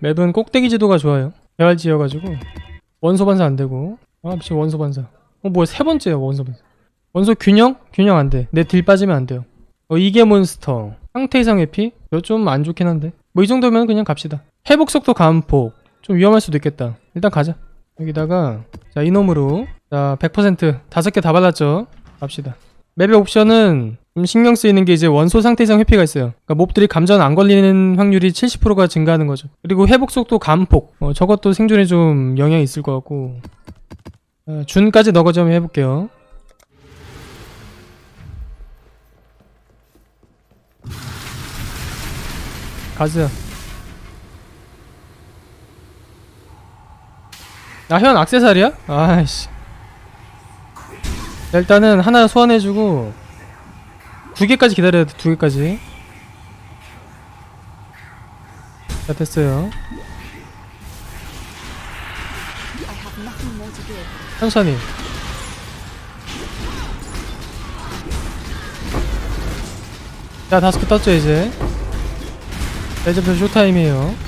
맵은 꼭대기 지도가 좋아요 개발 지어가지고 원소 반사 안 되고 아 미친 원소 반사 어 뭐야 세 번째야 원소 반사 원소 균형? 균형 안 돼. 내 딜 빠지면 안 돼요. 어, 이게 몬스터. 상태 이상 회피? 좀 안 좋긴 한데. 뭐 이 정도면 그냥 갑시다. 회복 속도 감폭. 좀 위험할 수도 있겠다. 일단 가자. 여기다가 자 이놈으로 자 100% 다섯 개 다 발랐죠. 갑시다. 맵의 옵션은 좀 신경 쓰이는 게 이제 원소 상태 이상 회피가 있어요. 그러니까 몹들이 감전 안 걸리는 확률이 70%가 증가하는 거죠. 그리고 회복 속도 감폭. 어, 저것도 생존에 좀 영향이 있을 것 같고. 어, 준까지 너거 좀 해볼게요. 가즈. 아, 현 악세사리야? 아이씨. 자, 일단은 하나 소환해주고 두 개까지 기다려야 돼. 두 개까지. 자, 됐어요. 천천히. 자, 다섯 개 떴죠, 이제. 자, 이제부터 쇼타임이에요.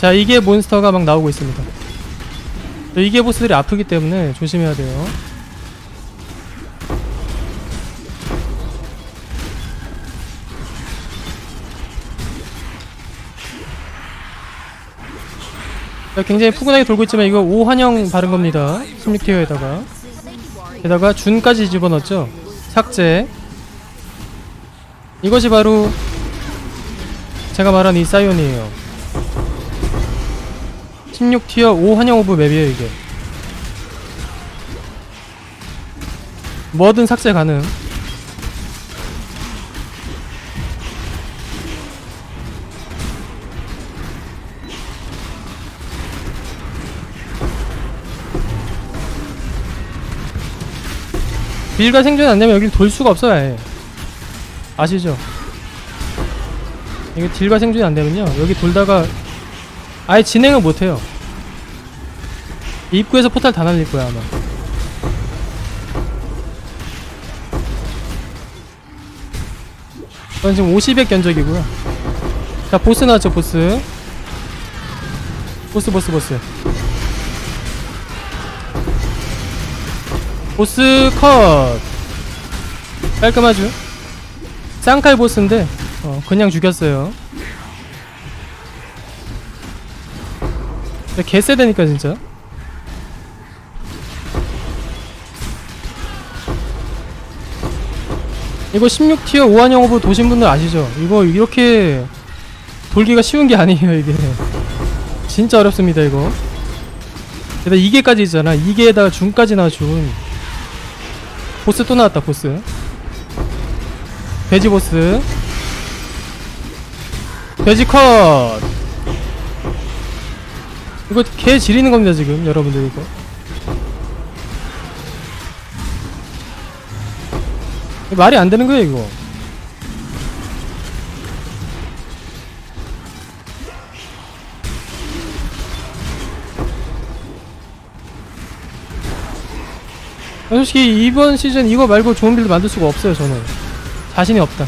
자, 이게 몬스터가 막 나오고 있습니다. 자, 이게 보스들이 아프기 때문에 조심해야 돼요. 자, 굉장히 푸근하게 돌고 있지만 이거 오환영 바른 겁니다. 16티어에다가 게다가 준까지 집어넣었죠. 삭제. 이것이 바로 제가 말한 이 사이온이에요. 16티어 오환영 오브 맵이에요 이게. 뭐든 삭제 가능. 빌가 생존이 안 되면 여길 돌 수가 없어요 아예. 아시죠? 이게 딜과 생존이 안 되면요 여기 돌다가 아예 진행을 못 해요. 입구에서 포탈 다 날릴 거야 아마. 이건 지금 50의 견적이고요. 자 보스 나왔죠 보스. 보스 보스 보스. 보스 컷! 깔끔하죠? 쌍칼 보스인데 어, 그냥 죽였어요 근데 개쎄되니까 진짜. 이거 16티어 5환영 오브 도신 분들 아시죠? 이거 이렇게 돌기가 쉬운 게 아니에요 이게. 진짜 어렵습니다 이거. 게다가 2개까지 있잖아. 2개에다가 중까지 나준 보스 또 나왔다 보스. 돼지 보스. 돼지 컷 이거 개 지리는 겁니다 지금 여러분들 이거. 말이 안 되는 거예요 이거. 솔직히 이번 시즌 이거 말고 좋은 빌드 만들 수가 없어요 저는. 자신이 없다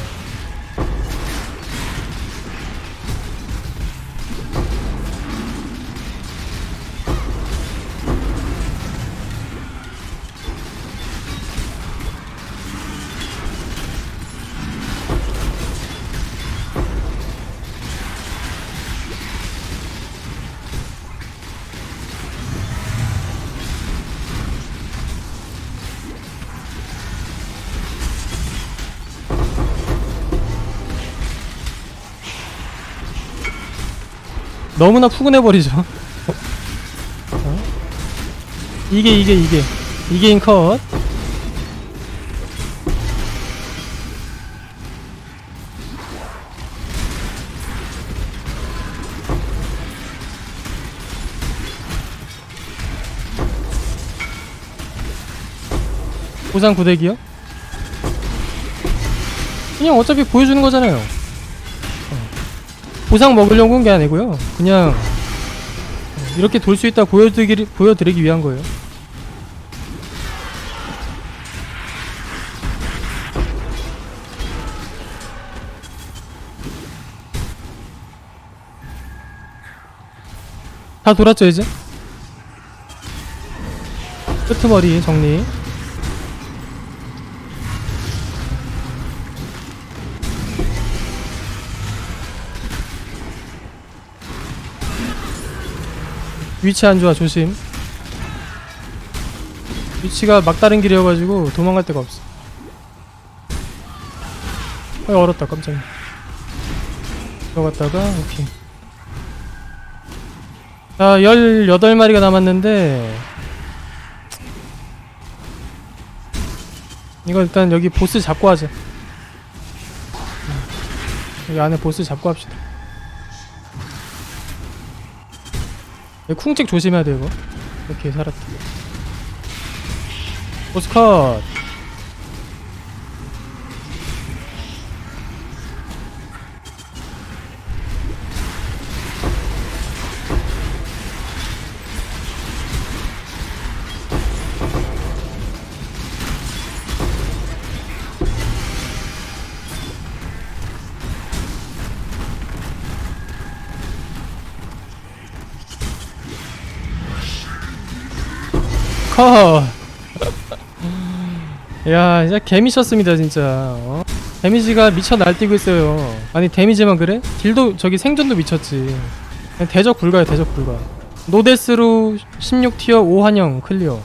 너무나 푸근해버리죠 어? 이게 이게 이게 이게 인컷 보상 구대기요? 그냥 어차피 보여주는 거잖아요 보상 먹으려고 온 게 아니고요. 그냥 어, 이렇게 돌 수 있다 보여드리기, 보여드리기 위한 거예요 다 돌았죠 이제? 끄트머리 정리 위치 안 좋아 조심. 위치가 막다른 길이어가지고 도망갈 데가 없어. 아 얼었다 깜짝이야. 들어갔다가 오케이. 자 18마리가 남았는데 이거 일단 여기 보스 잡고 하자. 음. 여기 안에 보스 잡고 합시다 쿵찍 조심해야 돼 이거. 오케이 살았다. 보스 컷 컷! 야, 진짜 개미쳤습니다, 진짜. 어? 데미지가 미쳐 날뛰고 있어요. 아니, 데미지만 그래? 딜도, 저기 생존도 미쳤지. 대적 불가야, 대적 불가. 노데스로 16티어 5환영 클리어.